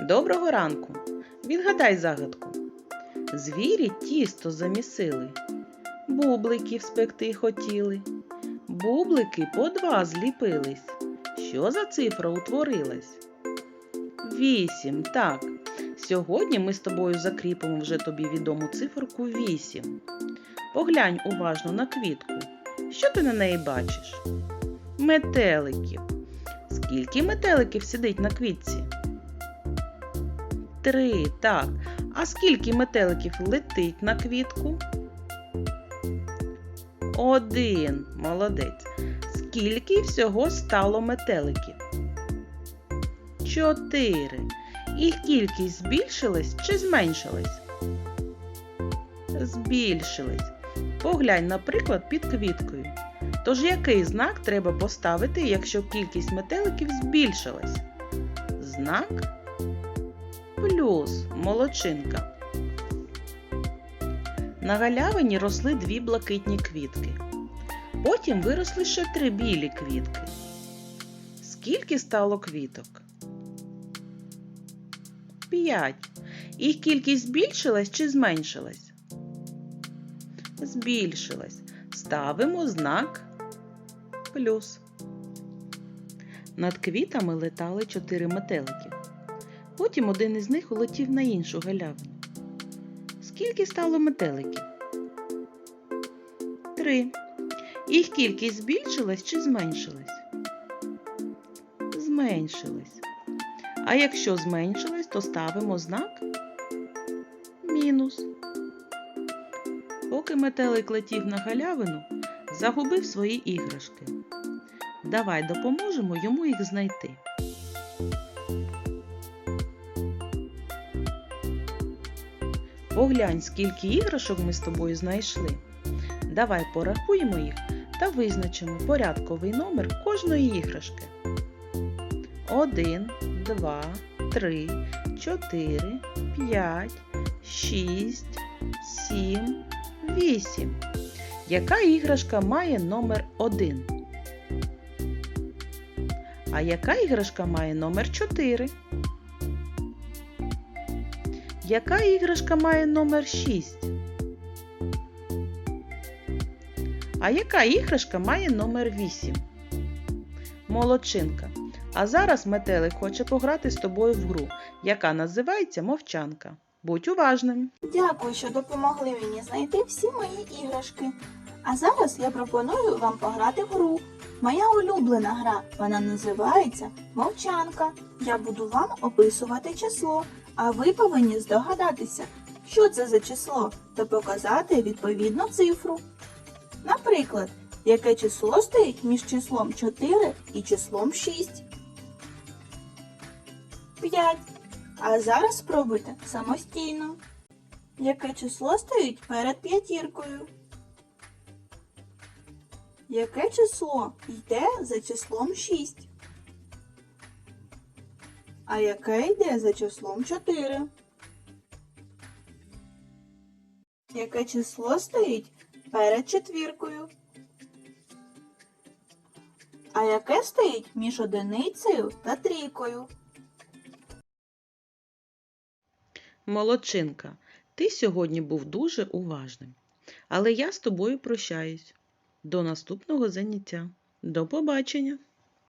Доброго ранку. Відгадай загадку. Звірі тісто замісили, бубликів спекти хотіли. Бублики по два зліпились. Що за цифра утворилась? Вісім, так. Сьогодні ми з тобою закріпимо вже тобі відому циферку вісім. Поглянь уважно на квітку. Що ти на неї бачиш? Метеликів. Скільки метеликів сидить на квітці? Три, так. А скільки метеликів летить на квітку? Один. Молодець. Скільки всього стало метеликів? Чотири. Їх кількість збільшилась чи зменшилась? Збільшилась. Поглянь, наприклад, під квіткою. Тож який знак треба поставити, якщо кількість метеликів збільшилась? Знак плюс молодчинка. На галявині росли дві блакитні квітки. Потім виросли ще три білі квітки. Скільки стало квіток? П'ять. Їх кількість збільшилась чи зменшилась? Збільшилась. Ставимо знак плюс. Над квітами летали чотири метелики. Потім один із них улетів на іншу галявину. Скільки стало метеликів? Три. Їх кількість збільшилась чи зменшилась? Зменшилась. А якщо зменшилась, то ставимо знак мінус. Поки метелик летів на галявину, загубив свої іграшки. Давай допоможемо йому їх знайти. Поглянь, скільки іграшок ми з тобою знайшли. Давай порахуємо їх та визначимо порядковий номер кожної іграшки. 1, 2, 3, 4, 5, 6, 7, 8. Яка іграшка має номер 1? А яка іграшка має номер 4? Яка іграшка має номер 6? А яка іграшка має номер 8? Молодчинка. А зараз метелик хоче пограти з тобою в гру, яка називається мовчанка. Будь уважним. Дякую, що допомогли мені знайти всі мої іграшки. А зараз я пропоную вам пограти в гру. Моя улюблена гра. Вона називається Мовчанка. Я буду вам описувати число, а ви повинні здогадатися, що це за число, та показати відповідну цифру. Наприклад, яке число стоїть між числом 4 і числом 6? 5. А зараз спробуйте самостійно. Яке число стоїть перед п'ятіркою? Яке число йде за числом 6? А яке йде за числом 4? Яке число стоїть перед четвіркою? А яке стоїть між одиницею та трійкою? Молодчинка, ти сьогодні був дуже уважним. Але я з тобою прощаюсь. До наступного заняття. До побачення!